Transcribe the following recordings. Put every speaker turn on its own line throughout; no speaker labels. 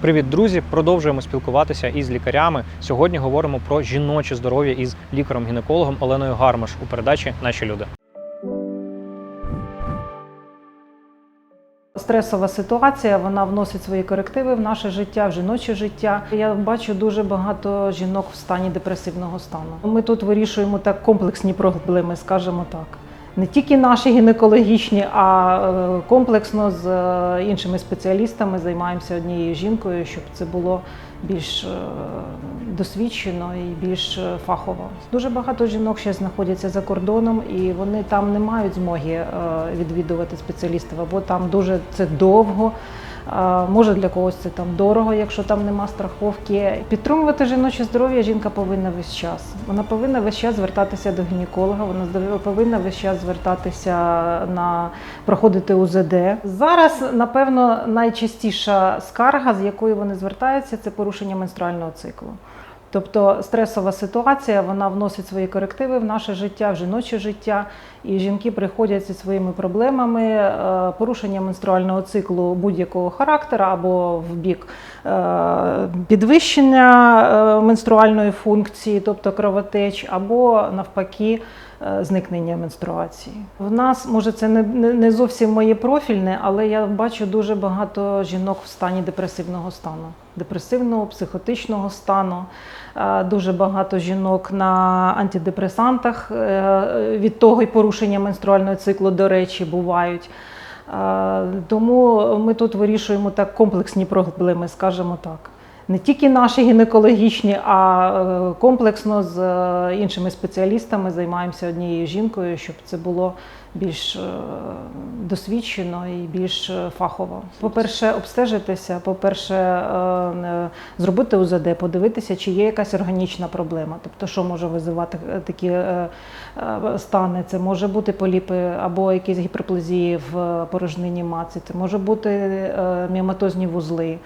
Привіт, друзі! Продовжуємо спілкуватися із лікарями. Сьогодні говоримо про жіноче здоров'я із лікарем-гінекологом Оленою Гармаш у передачі Наші люди.
Стресова ситуація вона вносить свої корективи в наше життя, в жіноче життя. Я бачу дуже багато жінок в стані депресивного стану. Ми тут вирішуємо так комплексні проблеми, скажімо так. Не тільки наші гінекологічні, а е, комплексно з е, іншими спеціалістами займаємося однією жінкою, щоб це було більш е, досвідчено і більш фахово. Дуже багато жінок ще знаходяться за кордоном, і вони там не мають змоги відвідувати спеціалістів, або там дуже це довго. Може для когось це там дорого, якщо там нема страховки. Підтримувати жіноче здоров'я жінка повинна весь час. Вона повинна весь час звертатися до гінеколога, вона повинна весь час звертатися на проходити УЗД. Зараз, напевно, найчастіша скарга, з якою вони звертаються, це порушення менструального циклу. Тобто стресова ситуація вона вносить свої корективи в наше життя, в жіноче життя, і жінки приходять зі своїми проблемами, е, порушення менструального циклу будь-якого характеру або в бік е, підвищення е, менструальної функції, тобто кровотеч, або навпаки. Е, Зникнення менструації. В нас може це не, не, зовсім моє профільне, але я бачу дуже багато жінок в стані депресивного стану, депресивного, психотичного стану. Е, Дуже багато жінок на антидепресантах е, від того й порушення менструального циклу, до речі, бувають. Тому ми тут вирішуємо так комплексні проблеми, скажімо так. Не тільки наші гінекологічні, а е, комплексно з е, іншими спеціалістами займаємося однією жінкою, щоб це було більш е, досвідчено і більш фахово. По-перше, обстежитися, по-перше, зробити УЗД, подивитися, чи є якась органічна проблема, тобто, що може визивати такі стани. Це може бути поліпи або якісь гіперплазії в порожнині матці, це може бути міоматозні вузли.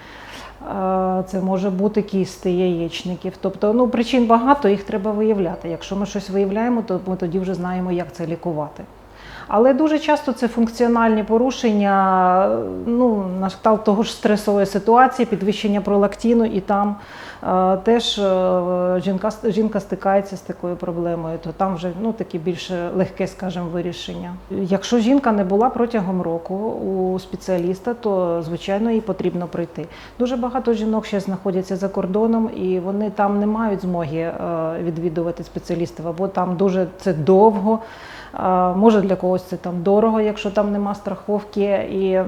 Е, Це може бути кісти яєчників. Тобто ну, причин багато, їх треба виявляти. Якщо ми щось виявляємо, то ми тоді вже знаємо, як це лікувати. Але дуже часто це функціональні порушення, ну, на кшталт того ж стресової ситуації, підвищення пролактину, і там е, теж е, жінка, жінка стикається з такою проблемою, то там вже ну, таке більш легке, скажімо, вирішення. Якщо жінка не була протягом року у спеціаліста, то звичайно їй потрібно прийти. Дуже багато жінок ще знаходяться за кордоном, і вони там не мають змоги е, відвідувати спеціалістів, або там дуже це довго. Може для когось це там дорого, якщо там нема страховки. І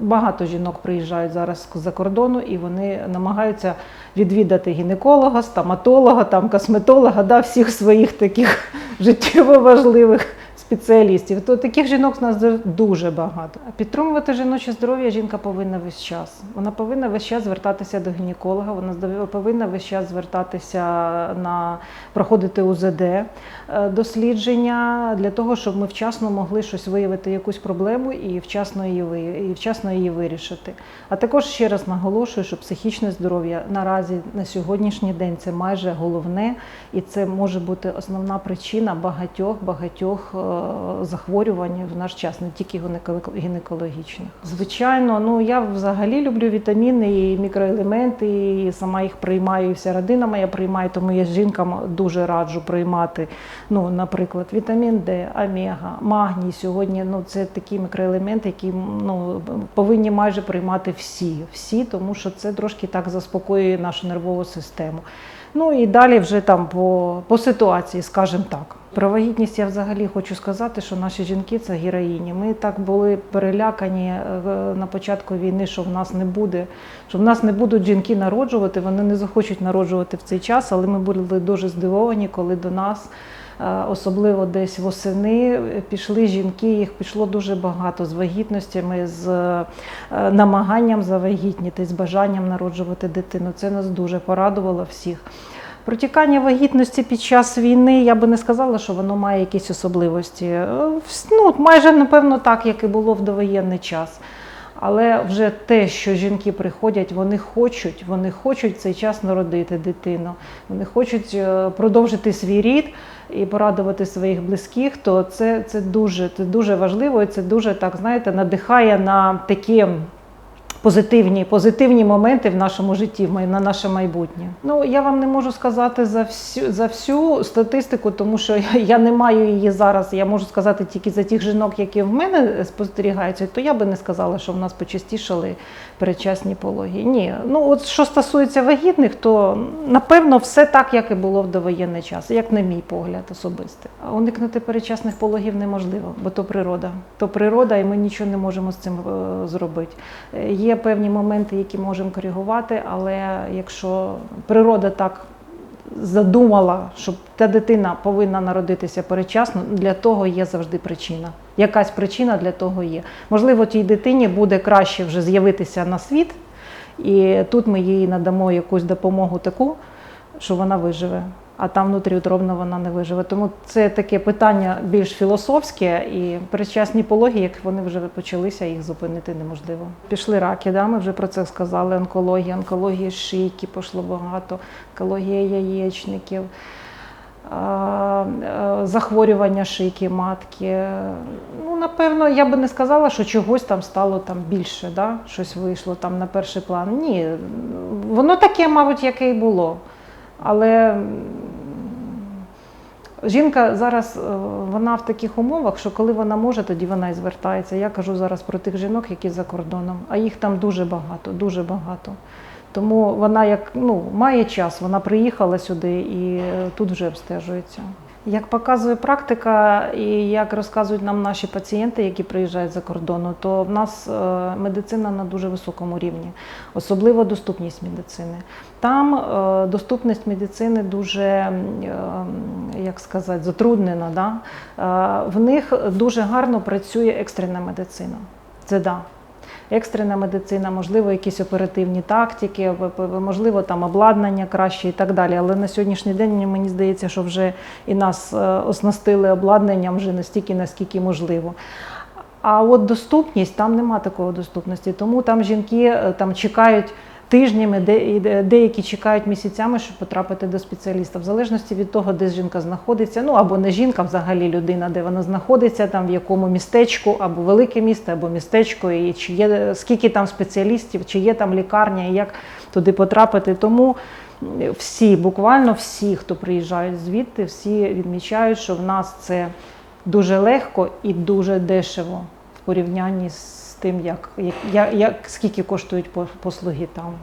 багато жінок приїжджають зараз з-за кордону і вони намагаються відвідати гінеколога, стоматолога, там косметолога, да, всіх своїх таких життєво важливих спеціалістів. То таких жінок у нас дуже багато. Підтримувати жіноче здоров'я жінка повинна весь час. Вона повинна весь час звертатися до гінеколога, вона повинна весь час звертатися на проходити УЗД е, дослідження для того, щоб ми вчасно могли щось виявити, якусь проблему і вчасно її і вчасно її вирішити. А також ще раз наголошую, що психічне здоров'я наразі на сьогоднішній день це майже головне, і це може бути основна причина багатьох багатьох е, захворювань в наш час, не тільки гінеколог- гінекологічних. Звичайно, ну я взагалі люблю вітаміни і мікроелементи, і сама їх приймаю, і вся родина моя приймає, тому я жінкам дуже раджу приймати. Ну, наприклад, вітамін Д, омега, магній. Сьогодні ну це такі мікроелементи, які ну повинні майже приймати всі, всі, тому що це трошки так заспокоює нашу нервову систему. Ну і далі вже там по, по ситуації, скажімо так. Про вагітність я взагалі хочу сказати, що наші жінки це героїні. Ми так були перелякані е, на початку війни, що в нас не буде, що в нас не будуть жінки народжувати, вони не захочуть народжувати в цей час, але ми були дуже здивовані, коли до нас. е, Особливо десь восени пішли жінки, їх пішло дуже багато з вагітностями, з е, намаганням завагітніти, з бажанням народжувати дитину. Це нас дуже порадувало всіх. Протікання вагітності під час війни я би не сказала, що воно має якісь особливості. Е, Ну, майже напевно так, як і було в довоєнний час. Але вже те, що жінки приходять, вони хочуть, вони хочуть цей час народити дитину, вони хочуть е, продовжити свій рід і порадувати своїх близьких, то це, це дуже, це дуже важливо і це дуже так, знаєте, надихає на такі позитивні, позитивні моменти в нашому житті, на наше майбутнє. Ну я вам не можу сказати за всю за всю статистику, тому що я, не маю її зараз. Я можу сказати тільки за тих жінок, які в мене спостерігаються, то я би не сказала, що в нас почастішали передчасні пологи. Ні, ну от що стосується вагітних, то напевно все так, як і було в довоєнний час, як на мій погляд особистий. Уникнути передчасних пологів неможливо, бо то природа. То природа, і ми нічого не можемо з цим е, зробити. Е, Є певні моменти, які можемо коригувати, але якщо природа так задумала, що та дитина повинна народитися передчасно, для того є завжди причина. Якась причина для того є. Можливо, тій дитині буде краще вже з'явитися на світ, і тут ми їй надамо якусь допомогу таку, що вона виживе. А там внутріутробно вона не виживе. Тому це таке питання більш філософське і передчасні пологи, як вони вже почалися, їх зупинити неможливо. Пішли раки, да? ми вже про це сказали. Онкологія, онкологія шийки пішло багато, онкологія яєчників. Захворювання шийки матки. Ну, напевно, я би не сказала, що чогось там стало там більше, да? щось вийшло там на перший план. Ні, воно таке, мабуть, яке і було. Але жінка зараз е, вона в таких умовах, що коли вона може, тоді вона і звертається. Я кажу зараз про тих жінок, які за кордоном, а їх там дуже багато, дуже багато. Тому вона як ну, має час, вона приїхала сюди і е, тут вже обстежується. Як показує практика, і як розказують нам наші пацієнти, які приїжджають за кордону, то в нас е, медицина на дуже високому рівні, особливо доступність медицини. Там е, доступність медицини дуже, е, як сказати, затруднена. Да? В них дуже гарно працює екстрена медицина. Це да. Екстрена медицина, можливо, якісь оперативні тактики, можливо, там обладнання краще і так далі. Але на сьогоднішній день мені здається, що вже і нас е, оснастили обладнанням вже настільки, наскільки можливо. А от доступність там нема такої доступності. Тому там жінки е, там чекають тижнями, де деякі чекають місяцями, щоб потрапити до спеціаліста, в залежності від того, де жінка знаходиться. Ну або не жінка, взагалі людина, де вона знаходиться, там в якому містечку, або велике місто, або містечко, і чи є скільки там спеціалістів, чи є там лікарня, і як туди потрапити. Тому всі, буквально всі, хто приїжджають звідти, всі відмічають, що в нас це дуже легко і дуже дешево в порівнянні з тим, як, як, як, як скільки коштують по- послуги там.